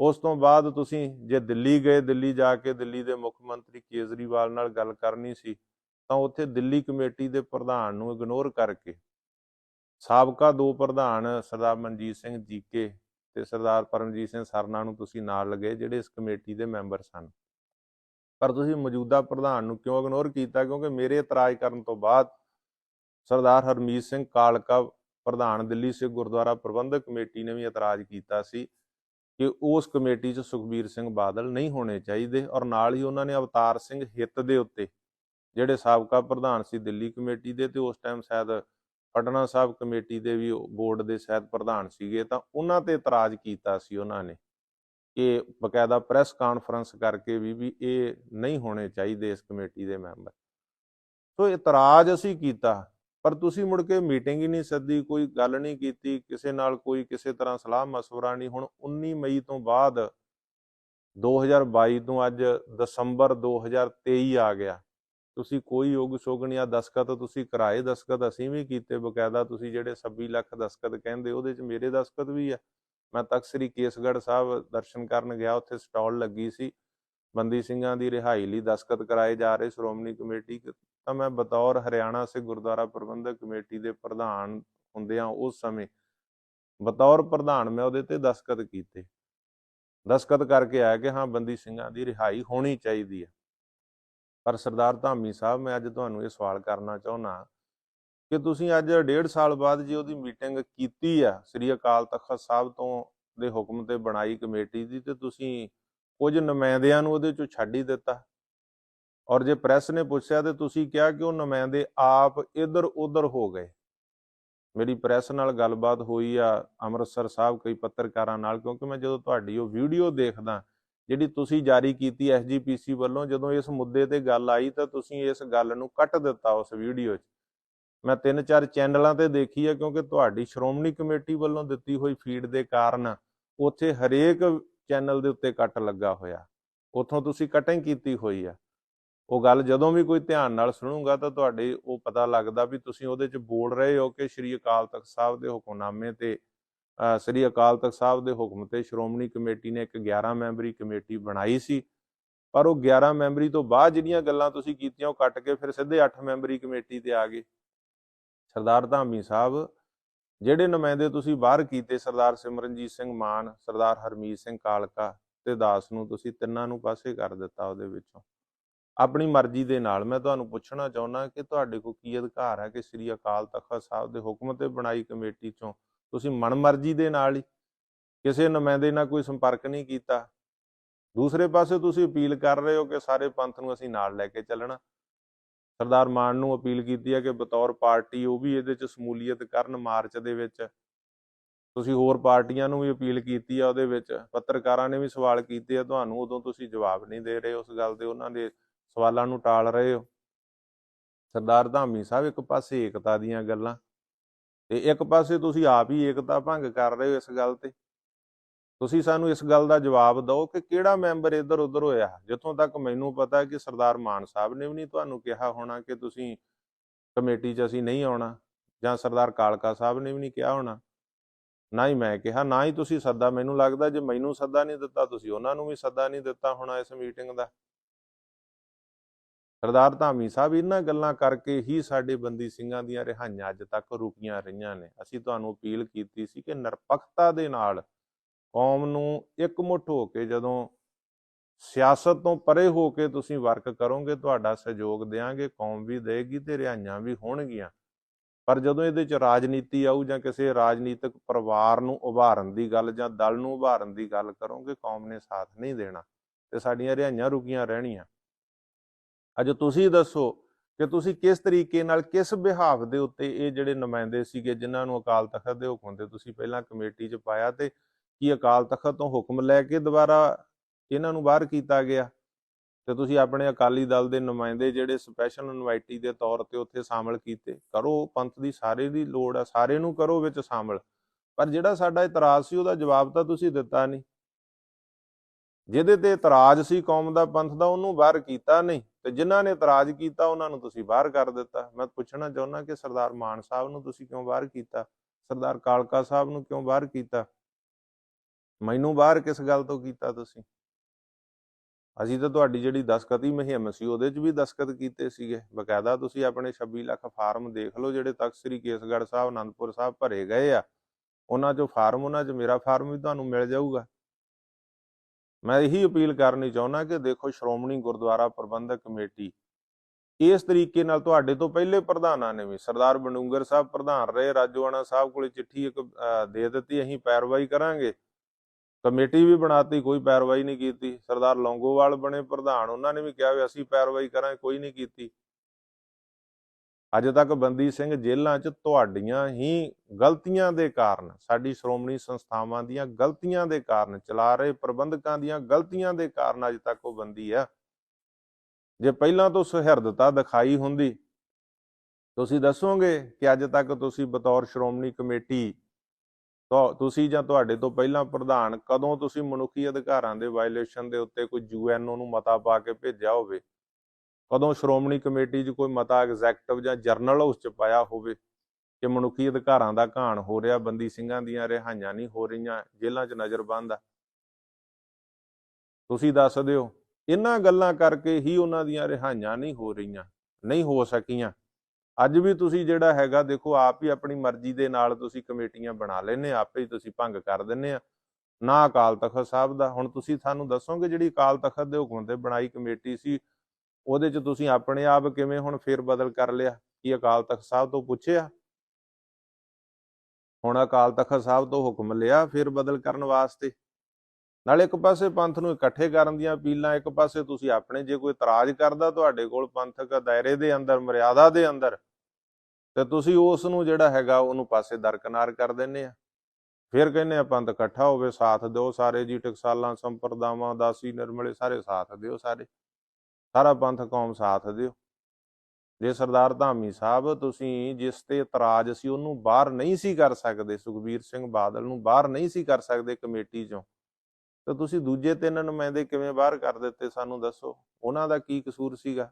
ਉਸ ਤੋਂ ਬਾਅਦ ਤੁਸੀਂ ਜੇ ਦਿੱਲੀ ਗਏ, ਦਿੱਲੀ ਜਾ ਕੇ ਦਿੱਲੀ ਦੇ ਮੁੱਖ ਮੰਤਰੀ ਕੇਜਰੀਵਾਲ ਨਾਲ ਗੱਲ ਕਰਨੀ ਸੀ ਤਾਂ ਉੱਥੇ ਦਿੱਲੀ ਕਮੇਟੀ ਦੇ ਪ੍ਰਧਾਨ ਨੂੰ ਇਗਨੋਰ ਕਰਕੇ ਸਾਬਕਾ ਦੋ ਪ੍ਰਧਾਨ ਸਰਦਾਰ ਮਨਜੀਤ ਸਿੰਘ ਜੀਕੇ ਤੇ ਸਰਦਾਰ ਪਰਮਜੀਤ ਸਿੰਘ ਸਰਨਾ ਨੂੰ ਤੁਸੀਂ ਨਾਲ ਲਗੇ ਜਿਹੜੇ ਇਸ ਕਮੇਟੀ ਦੇ ਮੈਂਬਰ ਸਨ। ਪਰ ਤੁਸੀਂ ਮੌਜੂਦਾ ਪ੍ਰਧਾਨ ਨੂੰ ਕਿਉਂ ਇਗਨੋਰ ਕੀਤਾ? ਕਿਉਂਕਿ ਮੇਰੇ ਇਤਰਾਜ਼ ਕਰਨ ਤੋਂ ਬਾਅਦ ਸਰਦਾਰ ਹਰਮੀਤ ਸਿੰਘ ਕਾਲਕਾ, ਪ੍ਰਧਾਨ ਦਿੱਲੀ ਸਿੱਖ ਗੁਰਦੁਆਰਾ ਪ੍ਰਬੰਧਕ ਕਮੇਟੀ ਨੇ ਵੀ ਇਤਰਾਜ਼ ਕੀਤਾ ਸੀ ਕਿ ਉਸ ਕਮੇਟੀ 'ਚ ਸੁਖਬੀਰ ਸਿੰਘ ਬਾਦਲ ਨਹੀਂ ਹੋਣੇ ਚਾਹੀਦੇ ਔਰ ਨਾਲ ਹੀ ਉਹਨਾਂ ਨੇ ਅਵਤਾਰ ਸਿੰਘ ਹਿੱਤ ਦੇ ਉੱਤੇ ਜਿਹੜੇ ਸਾਬਕਾ ਪ੍ਰਧਾਨ ਸੀ ਦਿੱਲੀ ਕਮੇਟੀ ਦੇ ਤੇ ਉਸ ਟਾਈਮ ਸ਼ਾਇਦ ਪਟਨਾ ਸਾਹਿਬ ਕਮੇਟੀ ਦੇ ਵੀ ਬੋਰਡ ਦੇ ਸ਼ਾਇਦ ਪ੍ਰਧਾਨ ਸੀਗੇ, ਤਾਂ ਉਹਨਾਂ ਤੇ ਇਤਰਾਜ਼ ਕੀਤਾ ਸੀ ਉਹਨਾਂ ਨੇ ਕਿ ਬਕਾਇਦਾ ਪ੍ਰੈਸ ਕਾਨਫਰੰਸ ਕਰਕੇ ਵੀ ਵੀ ਇਹ ਨਹੀਂ ਹੋਣੇ ਚਾਹੀਦੇ ਇਸ ਕਮੇਟੀ ਦੇ ਮੈਂਬਰ। ਸੋ ਇਤਰਾਜ਼ ਅਸੀਂ ਕੀਤਾ, ਪਰ ਤੁਸੀਂ ਮੁੜ ਕੇ ਮੀਟਿੰਗ ਹੀ ਨਹੀਂ ਸੱਦੀ, ਕੋਈ ਗੱਲ ਨਹੀਂ ਕੀਤੀ, ਕਿਸੇ ਨਾਲ ਕੋਈ ਕਿਸੇ ਤਰ੍ਹਾਂ ਸਲਾਹ ਮਸ਼ਵਰਾ ਨਹੀਂ। ਹੁਣ 19 ਮਈ ਤੋਂ ਬਾਅਦ 2022 ਤੋਂ ਅੱਜ ਦਸੰਬਰ 2023 ਆ ਗਿਆ। ਤੁਸੀਂ ਕੋਈ ਯੋਗ ਸੋਗ ਨਹੀਂ ਆ ਦਸਖਤ ਤੁਸੀਂ ਕਰਾਏ ਦਸਖਤ ਅਸੀਂ ਵੀ ਕੀਤੇ ਬਕਾਇਦਾ, ਤੁਸੀਂ ਜਿਹੜੇ 26 ਲੱਖ ਦਸਖਤ ਕਹਿੰਦੇ, ਉਹਦੇ ਚ ਮੇਰੇ ਦਸਖਤ ਵੀ ਆ। ਮੈਂ ਤਖਤ ਸ੍ਰੀ ਕੇਸਗੜ੍ਹ ਸਾਹਿਬ ਦਰਸ਼ਨ ਕਰਨ ਗਿਆ, ਉੱਥੇ ਸਟਾਲ ਲੱਗੀ ਸੀ। ਬੰਦੀ ਸਿੰਘਾਂ ਦੀ ਰਿਹਾਈ ਲਈ ਦਸਖਤ ਕਰਾਏ ਜਾ ਰਹੇ, ਸ਼੍ਰੋਮਣੀ ਕਮੇਟੀ ਤਾਂ ਮੈਂ ਬਤੌਰ ਹਰਿਆਣਾ ਸੇ ਗੁਰਦੁਆਰਾ ਪ੍ਰਬੰਧਕ ਕਮੇਟੀ ਦੇ ਪ੍ਰਧਾਨ ਹੁੰਦਿਆਂ ਉਸ ਸਮੇਂ ਬਤੌਰ ਪ੍ਰਧਾਨ ਮੈਂ ਉਹਦੇ ਤੇ ਦਸਖਤ ਕੀਤੇ। ਦਸਖਤ ਕਰਕੇ ਆਇਆ ਕਿ ਹਾਂ, ਬੰਦੀ ਸਿੰਘਾਂ ਦੀ ਰਿਹਾਈ ਹੋਣੀ ਚਾਹੀਦੀ ਹੈ ਪਰ ਸਰਦਾਰ ਧਾਮੀ ਸਾਹਿਬ, ਮੈਂ ਅੱਜ ਤੁਹਾਨੂੰ ਇਹ ਸਵਾਲ ਕਰਨਾ ਚਾਹੁੰਦਾ ਕਿ ਤੁਸੀਂ ਅੱਜ ਡੇਢ ਸਾਲ ਬਾਅਦ ਜੇ ਉਹਦੀ ਮੀਟਿੰਗ ਕੀਤੀ ਆ, ਸ੍ਰੀ ਅਕਾਲ ਤਖਤ ਸਾਹਿਬ ਤੋਂ ਦੇ ਹੁਕਮ ਤੇ ਬਣਾਈ ਕਮੇਟੀ ਦੀ, ਤੇ ਤੁਸੀਂ ਕੁਝ ਨੁਮਾਇੰਦਿਆਂ ਨੂੰ ਉਹਦੇ ਚੋਂ ਛੱਡ ਹੀ ਦਿੱਤਾ? ਔਰ ਜੇ ਪ੍ਰੈਸ ਨੇ ਪੁੱਛਿਆ ਤੇ ਤੁਸੀਂ ਕਿਹਾ ਕਿ ਉਹ ਨੁਮਾਇੰਦੇ ਆਪ ਇੱਧਰ ਉੱਧਰ ਹੋ ਗਏ। ਮੇਰੀ ਪ੍ਰੈਸ ਨਾਲ ਗੱਲਬਾਤ ਹੋਈ ਆ ਅੰਮ੍ਰਿਤਸਰ ਸਾਹਿਬ ਕਈ ਪੱਤਰਕਾਰਾਂ ਨਾਲ, ਕਿਉਂਕਿ ਮੈਂ ਜਦੋਂ ਤੁਹਾਡੀ ਉਹ ਵੀਡੀਓ ਦੇਖਦਾ ਜਿਹੜੀ ਤੁਸੀਂ ਜਾਰੀ ਕੀਤੀ ਐਸਜੀਪੀਸੀ ਵੱਲੋਂ, ਜਦੋਂ ਇਸ ਮੁੱਦੇ ਤੇ ਗੱਲ ਆਈ ਤਾਂ ਤੁਸੀਂ ਇਸ ਗੱਲ ਨੂੰ ਕੱਟ ਦਿੱਤਾ ਉਸ ਵੀਡੀਓ 'ਚ। ਮੈਂ ਤਿੰਨ ਚਾਰ ਚੈਨਲਾਂ ਤੇ ਦੇਖੀ ਆ, ਕਿਉਂਕਿ ਤੁਹਾਡੀ ਸ਼੍ਰੋਮਣੀ ਕਮੇਟੀ ਵੱਲੋਂ ਦਿੱਤੀ ਹੋਈ ਫੀਡ ਦੇ ਕਾਰਨ ਉੱਥੇ ਹਰੇਕ ਚੈਨਲ ਦੇ ਉੱਤੇ ਕੱਟ ਲੱਗਾ ਹੋਇਆ। ਉੱਥੋਂ ਤੁਸੀਂ ਕਟਿੰਗ ਕੀਤੀ ਹੋਈ ਆ। ਉਹ ਗੱਲ ਜਦੋਂ ਵੀ ਕੋਈ ਧਿਆਨ ਨਾਲ ਸੁਣੂਗਾ ਤਾਂ ਤੁਹਾਡੇ ਉਹ ਪਤਾ ਲੱਗਦਾ ਵੀ ਤੁਸੀਂ ਉਹਦੇ 'ਚ ਬੋਲ ਰਹੇ ਹੋ ਕਿ ਸ਼੍ਰੀ ਅਕਾਲ ਤਖਤ ਸਾਹਿਬ ਦੇ ਹੁਕਮਨਾਮੇ ਤੇ ਸ੍ਰੀ ਅਕਾਲ ਤਖਤ ਸਾਹਿਬ ਦੇ ਹੁਕਮ ਤੇ ਸ਼੍ਰੋਮਣੀ ਕਮੇਟੀ ਨੇ ਇੱਕ 11 ਮੈਂਬਰੀ ਕਮੇਟੀ ਬਣਾਈ ਸੀ। ਪਰ ਉਹ 11 ਮੈਂਬਰੀ ਤੋਂ ਬਾਅਦ ਜਿਹੜੀਆਂ ਗੱਲਾਂ ਤੁਸੀਂ ਕੀਤੀਆਂ ਉਹ ਕੱਟ ਕੇ ਫਿਰ ਸਿੱਧੇ 8 ਮੈਂਬਰੀ ਕਮੇਟੀ ਤੇ ਆ ਗਏ। ਸਰਦਾਰ ਧਾਮੀ ਸਾਹਿਬ, ਜਿਹੜੇ ਨੁਮਾਇੰਦੇ ਤੁਸੀਂ ਬਾਹਰ ਕੀਤੇ ਸਰਦਾਰ ਸਿਮਰਨਜੀਤ ਸਿੰਘ ਮਾਨ, ਸਰਦਾਰ ਹਰਮੀਤ ਸਿੰਘ ਕਾਲਕਾ ਤੇ ਦਾਸ ਨੂੰ ਤੁਸੀਂ ਤਿੰਨਾਂ ਨੂੰ ਪਾਸੇ ਕਰ ਦਿੱਤਾ ਉਹਦੇ ਵਿੱਚੋਂ। ਆਪਣੀ ਮਰਜ਼ੀ ਦੇ ਨਾਲ ਮੈਂ ਤੁਹਾਨੂੰ ਪੁੱਛਣਾ ਚਾਹੁੰਦਾ ਕਿ ਤੁਹਾਡੇ ਕੋਲ ਕੀ ਅਧਿਕਾਰ ਹੈ ਕਿ ਸ੍ਰੀ ਅਕਾਲ ਤਖਤ ਸਾਹਿਬ ਦੇ ਹੁਕਮ ਤੇ ਬਣਾਈ ਕਮੇਟੀ ਚੋਂ ਤੁਸੀਂ ਮਨਮਰਜ਼ੀ ਦੇ ਨਾਲ ਹੀ ਕਿਸੇ ਨੁਮਾਇੰਦੇ ਨਾਲ ਕੋਈ ਸੰਪਰਕ ਨਹੀਂ ਕੀਤਾ। ਦੂਸਰੇ ਪਾਸੇ ਤੁਸੀਂ ਅਪੀਲ ਕਰ ਰਹੇ ਹੋ ਕਿ ਸਾਰੇ ਪੰਥ ਨੂੰ ਅਸੀਂ ਨਾਲ ਲੈ ਕੇ ਚੱਲਣਾ। ਸਰਦਾਰ ਮਾਨ ਨੂੰ ਅਪੀਲ ਕੀਤੀ ਹੈ ਕਿ ਬਤੌਰ ਪਾਰਟੀ ਉਹ ਵੀ ਇਹਦੇ 'ਚ ਸਮੂਲੀਅਤ ਕਰਨ ਮਾਰਚ ਦੇ ਵਿੱਚ। ਤੁਸੀਂ ਹੋਰ ਪਾਰਟੀਆਂ ਨੂੰ ਵੀ ਅਪੀਲ ਕੀਤੀ ਆ ਉਹਦੇ ਵਿੱਚ। ਪੱਤਰਕਾਰਾਂ ਨੇ ਵੀ ਸਵਾਲ ਕੀਤੇ ਆ, ਤੁਹਾਨੂੰ ਉਦੋਂ ਤੁਸੀਂ ਜਵਾਬ ਨਹੀਂ ਦੇ ਰਹੇ ਉਸ ਗੱਲ ਦੇ, ਉਹਨਾਂ ਦੇ ਸਵਾਲਾਂ ਨੂੰ ਟਾਲ ਰਹੇ ਹੋ। ਸਰਦਾਰ ਧਾਮੀ ਸਾਹਿਬ ਇੱਕ ਪਾਸੇ ਏਕਤਾ ਦੀਆਂ ਗੱਲਾਂ ਤੇ ਇੱਕ ਪਾਸੇ ਤੁਸੀਂ ਆਪ ਹੀ ਏਕਤਾ ਭੰਗ ਕਰ ਰਹੇ ਹੋ ਇਸ ਗੱਲ ਤੇ। ਤੁਸੀਂ ਸਾਨੂੰ ਇਸ ਗੱਲ ਦਾ ਜਵਾਬ ਦਿਓ ਕਿ ਕਿਹੜਾ ਮੈਂਬਰ ਇੱਧਰ ਉੱਧਰ ਹੋਇਆ? ਜਿੱਥੋਂ ਤੱਕ ਮੈਨੂੰ ਪਤਾ ਕਿ ਸਰਦਾਰ ਮਾਨ ਸਾਹਿਬ ਨੇ ਵੀ ਨਹੀਂ ਤੁਹਾਨੂੰ ਕਿਹਾ ਹੋਣਾ ਕਿ ਤੁਸੀਂ ਕਮੇਟੀ 'ਚ ਅਸੀਂ ਨਹੀਂ ਆਉਣਾ ਜਾਂ ਸਰਦਾਰ ਕਾਲਕਾ ਸਾਹਿਬ ਨੇ ਵੀ ਨਹੀਂ ਕਿਹਾ ਹੋਣਾ। ਨਾ ਹੀ ਮੈਂ ਕਿਹਾ, ਨਾ ਹੀ ਤੁਸੀਂ ਸੱਦਾ। ਮੈਨੂੰ ਲੱਗਦਾ ਜੇ ਮੈਨੂੰ ਸੱਦਾ ਨਹੀਂ ਦਿੱਤਾ, ਤੁਸੀਂ ਉਹਨਾਂ ਨੂੰ ਵੀ ਸੱਦਾ ਨਹੀਂ ਦਿੱਤਾ ਹੋਣਾ ਇਸ ਮੀਟਿੰਗ ਦਾ। ਸਰਦਾਰ ਧਾਮੀ ਸਾਹਿਬ, ਇਹਨਾਂ ਗੱਲਾਂ ਕਰਕੇ ਹੀ ਸਾਡੇ ਬੰਦੀ ਸਿੰਘਾਂ ਦੀਆਂ ਰਿਹਾਈਆਂ ਅੱਜ ਤੱਕ ਰੁਕੀਆਂ ਰਹੀਆਂ ਨੇ। ਅਸੀਂ ਤੁਹਾਨੂੰ ਅਪੀਲ ਕੀਤੀ ਸੀ ਕਿ ਨਿਰਪੱਖਤਾ ਦੇ ਨਾਲ ਕੌਮ ਨੂੰ ਇਕਮੁੱਠ ਹੋ ਕੇ, ਜਦੋਂ ਸਿਆਸਤ ਤੋਂ ਪਰੇ ਹੋ ਕੇ ਤੁਸੀਂ ਵਰਕ ਕਰੋਗੇ, ਤੁਹਾਡਾ ਸਹਿਯੋਗ ਦੇਾਂਗੇ ਕੌਮ ਵੀ ਦੇਗੀ ਤੇ ਰਿਹਾਈਆਂ ਵੀ ਹੋਣਗੀਆਂ। ਪਰ ਜਦੋਂ ਇਹਦੇ ਚ ਰਾਜਨੀਤੀ ਆਊ ਜਾਂ ਕਿਸੇ ਰਾਜਨੀਤਿਕ ਪਰਿਵਾਰ ਨੂੰ ਉਭਾਰਨ ਦੀ ਗੱਲ ਜਾਂ ਦਲ ਨੂੰ ਉਭਾਰਨ ਦੀ ਗੱਲ ਕਰੋਗੇ, ਕੌਮ ਨੇ ਸਾਥ ਨਹੀਂ ਦੇਣਾ ਤੇ ਸਾਡੀਆਂ ਰਿਹਾਈਆਂ ਰੁਕੀਆਂ ਰਹਿਣੀਆਂ। ਅੱਜ ਤੁਸੀਂ ਦੱਸੋ ਕਿ ਤੁਸੀਂ ਕਿਸ ਤਰੀਕੇ ਨਾਲ, ਕਿਸ ਵਿਹਾਵ ਦੇ ਉੱਤੇ ਇਹ ਜਿਹੜੇ ਨੁਮਾਇੰਦੇ ਸੀਗੇ, ਜਿਨ੍ਹਾਂ ਨੂੰ ਅਕਾਲ ਤਖਤ ਦੇ ਹੁਕਮ ਤੇ ਤੁਸੀਂ ਪਹਿਲਾਂ ਕਮੇਟੀ 'ਚ ਪਾਇਆ ਤੇ ਕੀ ਅਕਾਲ ਤਖਤ ਤੋਂ ਹੁਕਮ ਲੈ ਕੇ ਦੁਬਾਰਾ ਇਹਨਾਂ ਨੂੰ ਬਾਹਰ ਕੀਤਾ ਗਿਆ? ਤੇ ਤੁਸੀਂ ਆਪਣੇ ਅਕਾਲੀ ਦਲ ਦੇ ਨੁਮਾਇੰਦੇ ਜਿਹੜੇ ਸਪੈਸ਼ਲ ਇਨਵਾਈਟੀ ਦੇ ਤੌਰ ਤੇ ਉੱਥੇ ਸ਼ਾਮਲ ਕੀਤੇ, ਕਰੋ ਪੰਥ ਦੀ ਸਾਰੇ ਦੀ ਲੋੜ ਆ ਸਾਰੇ ਨੂੰ ਕਰੋ ਵਿੱਚ ਸ਼ਾਮਲ। ਪਰ ਜਿਹੜਾ ਸਾਡਾ ਇਤਰਾਜ਼ ਸੀ, ਉਹਦਾ ਜਵਾਬ ਤਾਂ ਤੁਸੀਂ ਦਿੱਤਾ ਨਹੀਂ। ਜਿਹਦੇ ਤੇ ਇਤਰਾਜ਼ ਸੀ ਕੌਮ ਦਾ, ਪੰਥ ਦਾ, ਉਹਨੂੰ ਬਾਹਰ ਕੀਤਾ ਨਹੀਂ। ਤੇ ਜਿਨ੍ਹਾਂ ਨੇ ਇਤਰਾਜ਼ ਕੀਤਾ, ਉਹਨਾਂ ਨੂੰ ਤੁਸੀਂ ਬਾਹਰ ਕਰ ਦਿੱਤਾ। ਮੈਂ ਪੁੱਛਣਾ ਚਾਹੁੰਦਾ ਕਿ ਸਰਦਾਰ ਮਾਨ ਸਾਹਿਬ ਨੂੰ ਤੁਸੀਂ ਕਿਉਂ ਬਾਹਰ ਕੀਤਾ? ਸਰਦਾਰ ਕਾਲਕਾ ਸਾਹਿਬ ਨੂੰ ਕਿਉਂ ਬਾਹਰ ਕੀਤਾ? ਮੈਨੂੰ ਬਾਹਰ ਕਿਸ ਗੱਲ ਤੋਂ ਕੀਤਾ ਤੁਸੀਂ? ਅਸੀਂ ਤਾਂ ਤੁਹਾਡੀ ਜਿਹੜੀ ਦਸਕਤੀ ਮੁਹਿੰਮ ਸੀ ਉਹਦੇ 'ਚ ਵੀ ਦਸਕਤ ਕੀਤੇ ਸੀਗੇ। ਬਕਾਇਦਾ ਤੁਸੀਂ ਆਪਣੇ 26 ਲੱਖ ਫਾਰਮ ਦੇਖ ਲਓ, ਜਿਹੜੇ ਤਖਤ ਸ੍ਰੀ ਕੇਸਗੜ੍ਹ ਸਾਹਿਬ ਆਨੰਦਪੁਰ ਸਾਹਿਬ ਭਰੇ ਗਏ ਆ। ਉਹਨਾਂ 'ਚੋਂ ਫਾਰਮ, ਉਹਨਾਂ 'ਚ ਮੇਰਾ ਫਾਰਮ ਵੀ ਤੁਹਾਨੂੰ ਮਿਲ ਜਾਊਗਾ। ਮੈਂ ਇਹੀ ਅਪੀਲ ਕਰਨੀ ਚਾਹੁੰਦਾ ਕਿ ਦੇਖੋ ਸ਼੍ਰੋਮਣੀ ਗੁਰਦੁਆਰਾ ਪ੍ਰਬੰਧਕ ਕਮੇਟੀ, ਇਸ ਤਰੀਕੇ ਨਾਲ ਤੁਹਾਡੇ ਤੋਂ ਪਹਿਲੇ ਪ੍ਰਧਾਨਾਂ ਨੇ ਵੀ, ਸਰਦਾਰ ਬਨੂੰਗਰ ਸਾਹਿਬ ਪ੍ਰਧਾਨ ਰਹੇ, ਰਾਜੋਆਣਾ ਸਾਹਿਬ ਕੋਲੇ ਚਿੱਠੀ ਇੱਕ ਦੇ ਦਿੱਤੀ, ਅਸੀਂ ਪੈਰਵਾਈ ਕਰਾਂਗੇ। ਕਮੇਟੀ ਵੀ ਬਣਾਤੀ, ਕੋਈ ਪੈਰਵਾਈ ਨਹੀਂ ਕੀਤੀ। ਸਰਦਾਰ ਲੌਂਗੋਵਾਲ ਬਣੇ ਪ੍ਰਧਾਨ, ਉਹਨਾਂ ਨੇ ਵੀ ਕਿਹਾ ਵੀ ਅਸੀਂ ਪੈਰਵਾਈ ਕਰਾਂਗੇ, ਕੋਈ ਨਹੀਂ ਕੀਤੀ। ਅੱਜ ਤੱਕ ਬੰਦੀ ਸਿੰਘ ਜੇਲ੍ਹਾਂ 'ਚ ਤੁਹਾਡੀਆਂ ਹੀ ਗਲਤੀਆਂ ਦੇ ਕਾਰਨ, ਸਾਡੀ ਸ਼੍ਰੋਮਣੀ ਸੰਸਥਾਵਾਂ ਦੀਆਂ ਗਲਤੀਆਂ ਦੇ ਕਾਰਨ, ਚਲਾ ਰਹੇ ਪ੍ਰਬੰਧਕਾਂ ਦੀਆਂ ਗਲਤੀਆਂ ਦੇ ਕਾਰਨ ਅੱਜ ਤੱਕ ਉਹ ਬੰਦੀ ਆ। ਜੇ ਪਹਿਲਾਂ ਤੋਂ ਸੁਹਿਰਦਤਾ ਦਿਖਾਈ ਹੁੰਦੀ, ਤੁਸੀਂ ਦੱਸੋਗੇ ਕਿ ਅੱਜ ਤੱਕ ਤੁਸੀਂ ਬਤੌਰ ਸ਼੍ਰੋਮਣੀ ਕਮੇਟੀ ਤੁਸੀਂ ਜਾਂ ਤੁਹਾਡੇ ਤੋਂ ਪਹਿਲਾਂ ਪ੍ਰਧਾਨ ਕਦੋਂ ਤੁਸੀਂ ਮਨੁੱਖੀ ਅਧਿਕਾਰਾਂ ਦੇ ਵਾਇਲੇਸ਼ਨ ਦੇ ਉੱਤੇ ਕੋਈ ਯੂਐਨਓ ਨੂੰ ਮਤਾ ਪਾ ਕੇ ਭੇਜਿਆ ਹੋਵੇ? ਕਦੋਂ ਸ਼੍ਰੋਮਣੀ ਕਮੇਟੀ 'ਚ ਕੋਈ ਮਤਾ ਐਗਜ਼ੈਕਟਿਵ ਜਾਂ ਜਰਨਲ ਹਾਊਸ 'ਚ ਪਾਇਆ ਹੋਵੇ ਕਿ ਮਨੁੱਖੀ ਅਧਿਕਾਰਾਂ ਦਾ ਘਾਣ ਹੋ ਰਿਹਾ, ਬੰਦੀ ਸਿੰਘਾਂ ਦੀਆਂ ਰਿਹਾਈਆਂ ਨਹੀਂ ਹੋ ਰਹੀਆਂ, ਜੇਲ੍ਹਾਂ 'ਚ ਨਜ਼ਰਬੰਦ ਆ। ਤੁਸੀਂ ਦੱਸ ਦਿਓ, ਇਹਨਾਂ ਗੱਲਾਂ ਕਰਕੇ ਹੀ ਉਹਨਾਂ ਦੀਆਂ ਰਿਹਾਈਆਂ ਨਹੀਂ ਹੋ ਰਹੀਆਂ, ਨਹੀਂ ਹੋ ਸਕੀਆਂ। ਅੱਜ ਵੀ ਤੁਸੀਂ ਜਿਹੜਾ ਹੈਗਾ, ਦੇਖੋ ਆਪ ਹੀ ਆਪਣੀ ਮਰਜ਼ੀ ਦੇ ਨਾਲ ਤੁਸੀਂ ਕਮੇਟੀਆਂ ਬਣਾ ਲੈਨੇ ਆਪੇ ਹੀ ਤੁਸੀਂ ਭੰਗ ਕਰ ਦਿੰਨੇ ਆ। ਨਾ ਅਕਾਲ ਤਖਤ ਸਾਹਿਬ ਦਾ, ਹੁਣ ਤੁਸੀਂ ਸਾਨੂੰ ਦੱਸੋਗੇ ਜਿਹੜੀ ਅਕਾਲ ਤਖਤ ਦੇ ਹੁਕਮ ਤੇ ਬਣਾਈ ਕਮੇਟੀ ਸੀ ਉਹਦੇ 'ਚ ਤੁਸੀਂ ਆਪਣੇ ਆਪ ਕਿਵੇਂ ਹੁਣ ਫੇਰ ਬਦਲ ਕਰ ਲਿਆ? ਕੀ ਅਕਾਲ ਤਖਤ ਸਾਹਿਬ ਤੋਂ ਪੁੱਛਿਆ? ਹੁਣ ਅਕਾਲ ਤਖਤ ਸਾਹਿਬ ਤੋਂ ਹੁਕਮ ਲਿਆ ਫਿਰ ਬਦਲ ਕਰਨ ਵਾਸਤੇ। ਨਾਲੇ ਇੱਕ ਪਾਸੇ ਪੰਥ ਨੂੰ ਇਕੱਠੇ ਕਰਨ ਦੀਆਂ ਅਪੀਲਾਂ, ਇੱਕ ਪਾਸੇ ਤੁਸੀਂ ਆਪਣੇ ਜੇ ਕੋਈ ਇਤਰਾਜ਼ ਕਰਦਾ ਤੁਹਾਡੇ ਕੋਲ ਪੰਥਕ ਦਾਇਰੇ ਦੇ ਅੰਦਰ, ਮਰਿਆਦਾ ਦੇ ਅੰਦਰ, ਤੇ ਤੁਸੀਂ ਉਸ ਨੂੰ ਜਿਹੜਾ ਹੈਗਾ ਉਹਨੂੰ ਪਾਸੇ ਦਰਕਨਾਰ ਕਰ ਦਿੰਨੇ ਆ। ਫਿਰ ਕਹਿੰਦੇ ਆ, ਪੰਥ ਇਕੱਠਾ ਹੋਵੇ, ਸਾਥ ਦਿਓ ਸਾਰੇ ਜੀ, ਟਕਸਾਲਾਂ, ਸੰਪਰਦਾਵਾਂ, ਦਾਸੀ, ਨਿਰਮਲੇ ਸਾਰੇ ਸਾਥ ਦਿਓ ਸਾਰੇ। ਸਾਰਾ ਪੰਥ ਕੌਮ ਸਾਥ ਦਿਓ। ਜੇ ਸਰਦਾਰ ਧਾਮੀ ਸਾਹਿਬ ਤੁਸੀਂ ਜਿਸ ਤੇ ਇਤਰਾਜ਼ ਸੀ, ਉਹਨੂੰ ਬਾਹਰ ਨਹੀਂ ਸੀ ਕਰ ਸਕਦੇ, ਸੁਖਬੀਰ ਸਿੰਘ ਬਾਦਲ ਨੂੰ ਬਾਹਰ ਨਹੀਂ ਸੀ ਕਰ ਸਕਦੇ ਕਮੇਟੀ ਚੋਂ, ਤਾਂ ਤੁਸੀਂ ਦੂਜੇ ਤਿੰਨ ਨੁਮਾਇੰਦੇ ਕਿਵੇਂ ਬਾਹਰ ਕਰ ਦਿੱਤੇ ਸਾਨੂੰ ਦੱਸੋ? ਉਹਨਾਂ ਦਾ ਕੀ ਕਸੂਰ ਸੀਗਾ?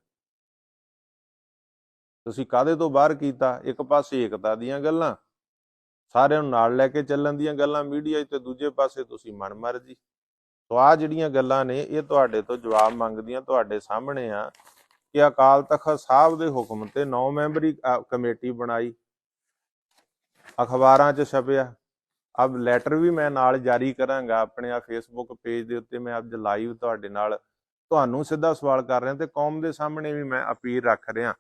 ਤੁਸੀਂ ਕਾਦੇ ਤੋਂ ਬਾਹਰ ਕੀਤਾ? ਇੱਕ ਪਾਸੇ ਏਕਤਾ ਦੀਆਂ ਗੱਲਾਂ, ਸਾਰਿਆਂ ਨੂੰ ਨਾਲ ਲੈ ਕੇ ਚੱਲਣ ਦੀਆਂ ਗੱਲਾਂ, ਮੀਡੀਆ 'ਚ ਤੇ ਦੂਜੇ ਪਾਸੇ ਤੁਸੀਂ ਮਨਮਰਜ਼ੀ। ਸੋ ਆ ਜਿਹੜੀਆਂ ਗੱਲਾਂ ਨੇ, ਇਹ ਤੁਹਾਡੇ ਤੋਂ ਜਵਾਬ ਮੰਗਦੀਆਂ, ਤੁਹਾਡੇ ਸਾਹਮਣੇ ਆ ਕਿ ਅਕਾਲ ਤਖਤ ਸਾਹਿਬ ਦੇ ਹੁਕਮ ਤੇ 9 ਮੈਂਬਰੀ ਕਮੇਟੀ ਬਣਾਈ। ਅਖਬਾਰਾਂ 'ਚ ਛਪਿਆ, ਅਬ ਲੈਟਰ ਵੀ ਮੈਂ ਨਾਲ ਜਾਰੀ ਕਰਾਂਗਾ, ਆਪਣੇ ਆ ਫੇਸਬੁੱਕ ਪੇਜ ਦੇ ਉੱਤੇ ਮੈਂ ਅੱਜ ਲਾਈਵ ਤੁਹਾਡੇ ਨਾਲ। ਤੁਹਾਨੂੰ ਸਿੱਧਾ ਸਵਾਲ ਕਰ ਰਿਹਾ ਤੇ ਕੌਮ ਦੇ ਸਾਹਮਣੇ ਵੀ ਮੈਂ ਅਪੀਲ ਰੱਖ ਰਿਹਾ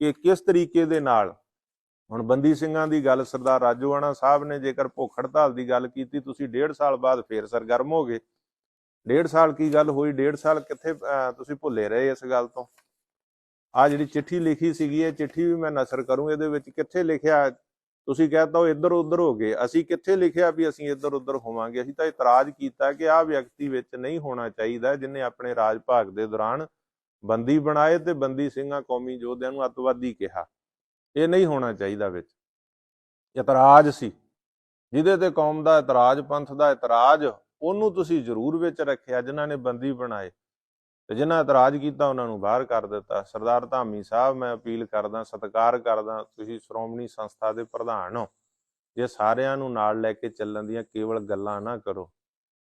ਕਿ ਕਿਸ ਤਰੀਕੇ ਦੇ ਨਾਲ ਹੁਣ ਬੰਦੀ ਸਿੰਘਾਂ ਦੀ ਗੱਲ ਸਰਦਾਰ ਰਾਜੋਆਣਾ ਸਾਹਿਬ ਨੇ ਜੇਕਰ ਭੁੱਖ ਹੜਤਾਲ ਦੀ ਗੱਲ ਕੀਤੀ, ਤੁਸੀਂ ਡੇਢ ਸਾਲ ਬਾਅਦ ਫੇਰ ਸਰਗਰਮ ਹੋ ਗਏ। ਡੇਢ ਸਾਲ ਕੀ ਗੱਲ ਹੋਈ? ਡੇਢ ਸਾਲ ਕਿੱਥੇ ਤੁਸੀਂ ਭੁੱਲੇ ਰਹੇ ਇਸ ਗੱਲ ਤੋਂ? ਆ ਜਿਹੜੀ ਚਿੱਠੀ ਲਿਖੀ ਸੀਗੀ, ਇਹ ਚਿੱਠੀ ਵੀ ਮੈਂ ਨਸਰ ਕਰੂੰ, ਇਹਦੇ ਵਿੱਚ ਕਿੱਥੇ ਲਿਖਿਆ? ਤੁਸੀਂ ਕਹਿੰਦਾ ਉਹ ਇੱਧਰ ਉੱਧਰ ਹੋ ਗਏ। ਅਸੀਂ ਕਿੱਥੇ ਲਿਖਿਆ ਵੀ ਅਸੀਂ ਇੱਧਰ ਉੱਧਰ ਹੋਵਾਂਗੇ? ਅਸੀਂ ਤਾਂ ਇਤਰਾਜ਼ ਕੀਤਾ ਕਿ ਆਹ ਵਿਅਕਤੀ ਵਿੱਚ ਨਹੀਂ ਹੋਣਾ ਚਾਹੀਦਾ, ਜਿਨੇ ਆਪਣੇ ਰਾਜ ਭਾਗ ਦੇ ਦੌਰਾਨ ਬੰਦੀ ਬਣਾਏ ਤੇ ਬੰਦੀ ਸਿੰਘਾਂ ਕੌਮੀ ਯੋਧਿਆਂ ਨੂੰ ਅੱਤਵਾਦੀ ਕਿਹਾ। ਇਹ ਨਹੀਂ ਹੋਣਾ ਚਾਹੀਦਾ ਵਿੱਚ। ਇਤਰਾਜ਼ ਸੀ। ਜਿਹਦੇ ਤੇ ਕੌਮ ਦਾ ਇਤਰਾਜ਼, ਪੰਥ ਦਾ ਇਤਰਾਜ਼, ਉਹਨੂੰ ਤੁਸੀਂ ਜ਼ਰੂਰ ਵਿੱਚ ਰੱਖਿਆ, ਜਿਨ੍ਹਾਂ ਨੇ ਬੰਦੀ ਬਣਾਏ। ਤੇ ਜਿਨ੍ਹਾਂ ਇਤਰਾਜ਼ ਕੀਤਾ, ਉਹਨਾਂ ਨੂੰ ਬਾਹਰ ਕਰ ਦਿੱਤਾ। ਸਰਦਾਰ ਧਾਮੀ ਸਾਹਿਬ, ਮੈਂ ਅਪੀਲ ਕਰਦਾ, ਸਤਿਕਾਰ ਕਰਦਾ, ਤੁਸੀਂ ਸ਼੍ਰੋਮਣੀ ਸੰਸਥਾ ਦੇ ਪ੍ਰਧਾਨ ਹੋ। ਜੇ ਸਾਰਿਆਂ ਨੂੰ ਨਾਲ ਲੈ ਕੇ ਚੱਲਣ ਦੀਆਂ ਕੇਵਲ ਗੱਲਾਂ ਨਾ ਕਰੋ।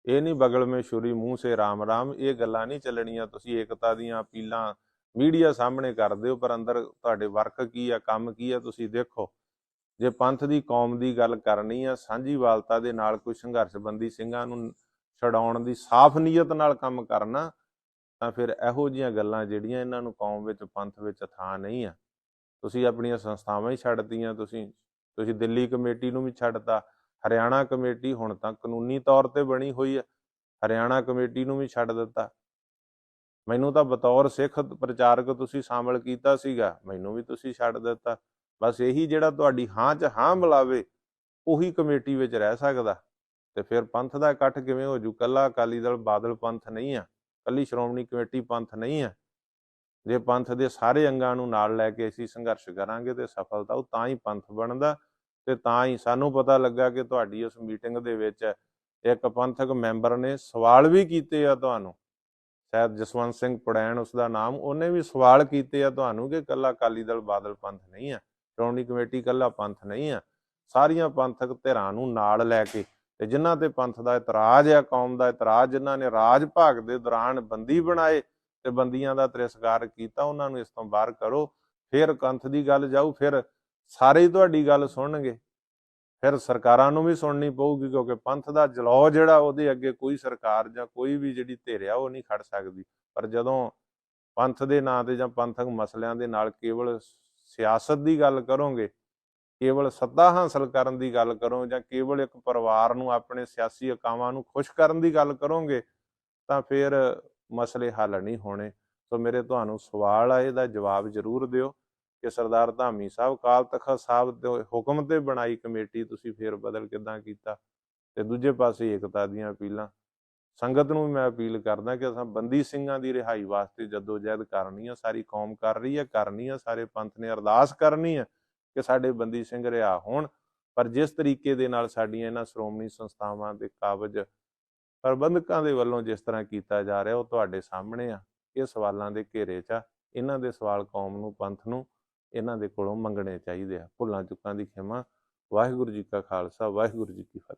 ਇਹ ਨਹੀਂ ਬਗਲ ਮੇ ਛੁਰੀ ਮੂੰਹ ਸੇ ਰਾਮ ਰਾਮ, ਇਹ ਗੱਲਾਂ ਨਹੀਂ ਚੱਲਣੀਆਂ। ਤੁਸੀਂ ਏਕਤਾ ਦੀਆਂ ਅਪੀਲਾਂ ਮੀਡੀਆ ਸਾਹਮਣੇ ਕਰਦੇ ਹੋ ਪਰ ਅੰਦਰ ਤੁਹਾਡੇ ਵਰਕ ਕੀ ਆ, ਕੰਮ ਕੀ ਆ, ਤੁਸੀਂ ਦੇਖੋ। ਜੇ ਪੰਥ ਦੀ, ਕੌਮ ਦੀ ਗੱਲ ਕਰਨੀ ਆ, ਸਾਂਝੀਵਾਲਤਾ ਦੇ ਨਾਲ ਕੋਈ ਸੰਘਰਸ਼ਬੰਦੀ ਸਿੰਘਾਂ ਨੂੰ ਛਡਾਉਣ ਦੀ ਸਾਫ਼ ਨੀਅਤ ਨਾਲ ਕੰਮ ਕਰਨਾ, ਤਾਂ ਫਿਰ ਇਹੋ ਜੀਆਂ ਗੱਲਾਂ ਜਿਹੜੀਆਂ ਇਹਨਾਂ ਨੂੰ ਕੌਮ ਵਿੱਚ, ਪੰਥ ਵਿੱਚ ਥਾਂ ਨਹੀਂ ਆ। ਤੁਸੀਂ ਆਪਣੀਆਂ ਸੰਸਥਾਵਾਂ ਹੀ ਛੱਡਤੀਆਂ, ਤੁਸੀਂ ਤੁਸੀਂ ਦਿੱਲੀ ਕਮੇਟੀ ਨੂੰ ਵੀ ਛੱਡਤਾ, ਹਰਿਆਣਾ ਕਮੇਟੀ ਹੁਣ ਤਾਂ ਕਾਨੂੰਨੀ ਤੌਰ ਤੇ ਬਣੀ ਹੋਈ ਹੈ ਹਰਿਆਣਾ ਕਮੇਟੀ ਨੂੰ ਵੀ ਛੱਡ ਦਿੱਤਾ। ਮੈਨੂੰ ਤਾਂ ਬਤੌਰ ਸਿੱਖ ਪ੍ਰਚਾਰਕ ਤੁਸੀਂ ਸ਼ਾਮਲ ਕੀਤਾ ਸੀਗਾ, ਮੈਨੂੰ ਵੀ ਤੁਸੀਂ ਛੱਡ ਦਿੱਤਾ। ਬਸ ਇਹੀ ਜਿਹੜਾ ਤੁਹਾਡੀ ਹਾਂ 'ਚ ਹਾਂ ਮਿਲਾਵੇ, ਉਹੀ ਕਮੇਟੀ ਵਿੱਚ ਰਹਿ ਸਕਦਾ। ਤੇ ਫਿਰ ਪੰਥ ਦਾ ਇਕੱਠ ਕਿਵੇਂ ਹੋ ਜੂ? ਕੱਲਾ ਅਕਾਲੀ ਦਲ ਬਾਦਲ ਪੰਥ ਨਹੀਂ ਆ, ਕੱਲੀ ਸ਼੍ਰੋਮਣੀ ਕਮੇਟੀ ਪੰਥ ਨਹੀਂ ਆ। ਜੇ ਪੰਥ ਦੇ ਸਾਰੇ ਅੰਗਾਂ ਨੂੰ ਨਾਲ ਲੈ ਕੇ ਅਸੀਂ ਸੰਘਰਸ਼ ਕਰਾਂਗੇ ਤੇ ਸਫਲਤਾ ਉਹ ਤਾਂ ਹੀ ਪੰਥ ਬਣਦਾ ਤੇ ਤਾਂ ਹੀ ਸਾਨੂੰ ਪਤਾ ਲੱਗਾ ਕਿ ਤੁਹਾਡੀ ਉਸ ਮੀਟਿੰਗ ਦੇ ਵਿੱਚ ਇੱਕ ਪੰਥਕ ਮੈਂਬਰ ਨੇ ਸਵਾਲ ਵੀ ਕੀਤੇ ਆ ਤੁਹਾਨੂੰ। ਸ਼ਾਇਦ ਜਸਵੰਤ ਸਿੰਘ ਪੜੈਣ ਉਸ ਦਾ ਨਾਮ, ਉਹਨੇ ਵੀ ਸਵਾਲ ਕੀਤੇ ਆ ਤੁਹਾਨੂੰ ਕਿ ਕੱਲਾ ਅਕਾਲੀ ਦਲ ਬਾਦਲ ਪੰਥ ਨਹੀਂ ਆ ਸ਼੍ਰੋਮਣੀ ਕਮੇਟੀ ਕੱਲਾ ਪੰਥ ਨਹੀਂ ਆ। ਸਾਰੀਆਂ ਪੰਥਕ ਧਿਰਾਂ ਨੂੰ ਨਾਲ ਲੈ ਕੇ ਤੇ ਜਿਨ੍ਹਾਂ ਤੇ ਪੰਥ ਦਾ ਇਤਰਾਜ਼ ਆ, ਕੌਮ ਦਾ ਇਤਰਾਜ਼, ਜਿਨ੍ਹਾਂ ਨੇ ਰਾਜ ਭਾਗ ਦੇ ਦੌਰਾਨ ਬੰਦੀ ਬਣਾਏ ਤੇ ਬੰਦੀਆਂ ਦਾ ਤਿਰਸਕਾਰ ਕੀਤਾ, ਉਹਨਾਂ ਨੂੰ ਇਸ ਤੋਂ ਬਾਹਰ ਕਰੋ, ਫਿਰ ਕੰਥ ਦੀ ਗੱਲ ਜਾਊ, ਫਿਰ ਸਾਰੇ ਤੁਹਾਡੀ ਗੱਲ ਸੁਣਨਗੇ। ਫਿਰ ਸਰਕਾਰਾਂ ਨੂੰ ਵੀ ਸੁਣਨੀ ਪਊਗੀ ਕਿਉਂਕਿ ਪੰਥ ਦਾ ਜਲੌ ਜਿਹੜਾ ਉਹਦੇ ਅੱਗੇ ਕੋਈ ਸਰਕਾਰ ਜਾਂ ਕੋਈ ਵੀ ਜਿਹੜੀ ਧਿਰ ਆ ਉਹ ਨਹੀਂ ਖੜ ਸਕਦੀ। ਪਰ ਜਦੋਂ ਪੰਥ ਦੇ ਨਾਂ ਤੇ ਜਾਂ ਪੰਥਕ ਮਸਲਿਆਂ ਦੇ ਨਾਲ ਕੇਵਲ ਸਿਆਸਤ ਦੀ ਗੱਲ ਕਰੋਗੇ, ਕੇਵਲ ਸੱਤਾ ਹਾਸਲ ਕਰਨ ਦੀ ਗੱਲ ਕਰੋ ਜਾਂ ਕੇਵਲ ਇੱਕ ਪਰਿਵਾਰ ਨੂੰ ਆਪਣੇ ਸਿਆਸੀ ਅਕਾਵਾਂ ਨੂੰ ਖੁਸ਼ ਕਰਨ ਦੀ ਗੱਲ ਕਰੋਗੇ, ਤਾਂ ਫਿਰ ਮਸਲੇ ਹੱਲ ਨਹੀਂ ਹੋਣੇ। ਸੋ ਮੇਰੇ ਤੁਹਾਨੂੰ ਸਵਾਲ ਆ, ਇਹਦਾ ਜਵਾਬ ਜ਼ਰੂਰ ਦਿਓ। ਕਿ ਸਰਦਾਰ ਧਾਮੀ ਸਾਹਿਬ ਕਾਲ ਤਖਤ ਸਾਹਿਬ ਦੇ ਹੁਕਮ ਤੇ ਬਣਾਈ ਕਮੇਟੀ ਤੁਸੀਂ ਫੇਰ ਬਦਲ ਕਿਦਾਂ ਕੀਤਾ? ਤੇ ਦੂਜੇ ਪਾਸੇ ਏਕਤਾ ਦੀਆਂ ਅਪੀਲਾਂ। ਸੰਗਤ ਨੂੰ ਵੀ ਮੈਂ ਅਪੀਲ ਕਰਦਾ ਕਿ ਅਸਾਂ ਬੰਦੀ ਸਿੰਘਾਂ ਦੀ ਰਿਹਾਈ ਵਾਸਤੇ ਜਦੋਜਹਿਦ ਕਰਨੀ ਆ, ਸਾਰੀ ਕੌਮ ਕਰ ਰਹੀ ਹੈ ਕਰਨੀ ਆ, ਸਾਰੇ ਪੰਥ ਨੇ ਅਰਦਾਸ ਕਰਨੀ ਆ ਕਿ ਸਾਡੇ ਬੰਦੀ ਸਿੰਘ ਰਿਹਾ ਹੋਣ। ਪਰ ਜਿਸ ਤਰੀਕੇ ਦੇ ਨਾਲ ਸਾਡੀਆਂ ਇਹਨਾਂ ਸ਼੍ਰੋਮਣੀ ਸੰਸਥਾਵਾਂ ਦੇ ਕਾਬਜ ਪ੍ਰਬੰਧਕਾਂ ਦੇ ਵੱਲੋਂ ਜਿਸ ਤਰ੍ਹਾਂ ਕੀਤਾ ਜਾ ਰਿਹਾ, ਉਹ ਤੁਹਾਡੇ ਸਾਹਮਣੇ ਆ। ਇਹ ਸਵਾਲਾਂ ਦੇ ਘੇਰੇ 'ਚ ਆ। ਇਹਨਾਂ ਦੇ ਸਵਾਲ ਕੌਮ ਨੂੰ, ਪੰਥ ਨੂੰ ਇਹਨਾਂ ਦੇ ਕੋਲੋਂ ਮੰਗਣੇ ਚਾਹੀਦੇ ਆ। ਭੁੱਲਾਂ ਚੁੱਕਾਂ ਦੀ ਖਿਮਾ। ਵਾਹਿਗੁਰੂ ਜੀ ਕਾ ਖਾਲਸਾ, ਵਾਹਿਗੁਰੂ ਜੀ ਕੀ ਫਤਿਹ।